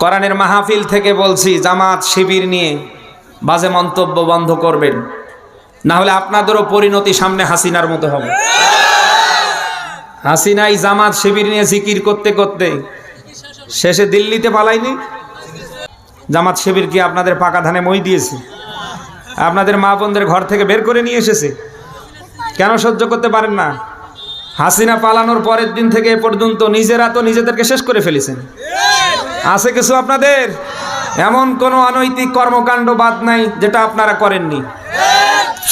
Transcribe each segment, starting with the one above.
কোরআনের মাহফিল থেকে বলছি, জামাত, শিবির নিয়ে বাজে মন্তব্য বন্ধ করবেন। না হলে আপনাদেরও পরিণতি সামনে হাসিনার মতো হবে। হাসিনাই জামাত, শিবির নিয়ে জিকির করতে করতে শেষে দিল্লিতে পালাইনি জামাত, শিবির কি আপনাদের পাকা ধানে মই দিয়েছে? আপনাদের মা বোনদের ঘর থেকে বের করে নিয়ে এসেছে? কেন সহ্য করতে পারেন না? হাসিনা পালানোর পরের দিন থেকে এ পর্যন্ত নিজেরা তো নিজেদেরকে শেষ করে ফেলেছেন। আছে কিছু আপনাদের? এমন কোনো অনৈতিক কর্মকাণ্ড বাদ নাই যেটা আপনারা করেননি।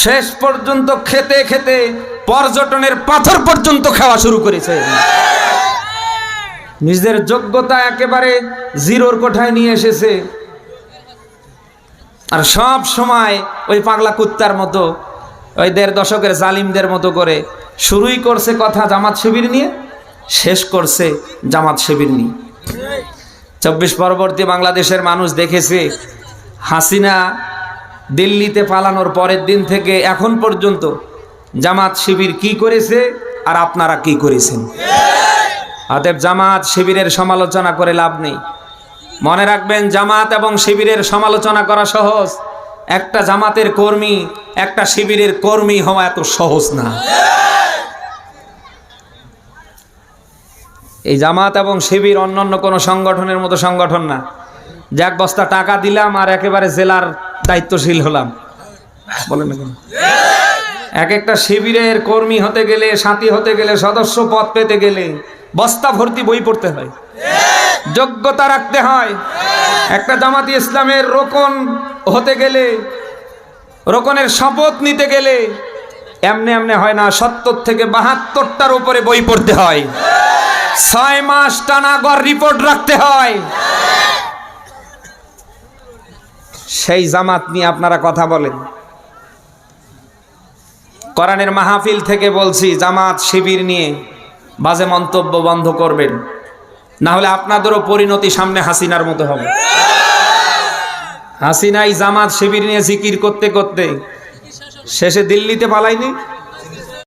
শেষ পর্যন্ত খেতে খেতে পর্যটনের পাথর পর্যন্ত খাওয়া শুরু করেছে। নিজের যোগ্যতা একেবারে জিরোর কোঠায় নিয়ে এসেছে। আর সব সময় ওই পাগলা কুত্তার মতো, ওই দেড় দশকের জালিমদের মতো করে শুরুই করছে কথা জামাত শিবির নিয়ে, শেষ করছে জামাত শিবির নিয়ে। চব্বিশ পরবর্তী বাংলাদেশের মানুষ দেখেছে, হাসিনা দিল্লিতে পালানোর পরের দিন থেকে এখন পর্যন্ত জামাত শিবির কি করেছে আর আপনারা কি করেছেন? অতএব জামাত শিবিরের সমালোচনা করে লাভ নেই। মনে রাখবেন, জামাত এবং শিবিরের সমালোচনা করা সহজ। একটা জামাতের কর্মী, একটা শিবিরের কর্মী হওয়া এত সহজ না। এই জামাত এবং শিবির অন্যান্য কোনো সংগঠনের মতো সংগঠন না। যে এক বস্তা, টাকা দিলাম আর একেবারে জেলার দায়িত্বশীল হলাম। বলেন না? এক একটা শিবিরের কর্মী হতে গেলে, সাথী হতে গেলে, সদস্য পদ পেতে গেলে বস্তা ভর্তি বই পড়তে হয়। যোগ্যতা রাখতে হয়। একটা জামাতি ইসলামের রোকন হতে গেলে, রোকনের শপথ নিতে গেলে, এমনি এমনি হয় না, সত্তর থেকে বাহাত্তরটার উপরে বই পড়তে হয়। ছয় মাস টানা গড় রিপোর্ট রাখতে হয়। সেই জামাত নিয়ে আপনারা কথা বলেন। কোরআনের মাহফিল থেকে বলছি, জামাত শিবির নিয়ে বাজে মন্তব্য বন্ধ করবেন। না হলে আপনাদেরও পরিণতি সামনে হাসিনার মতো হবে। হাসিনাই জামাত শিবির নিয়ে জিকির করতে করতে শেষে দিল্লিতে পালাইনি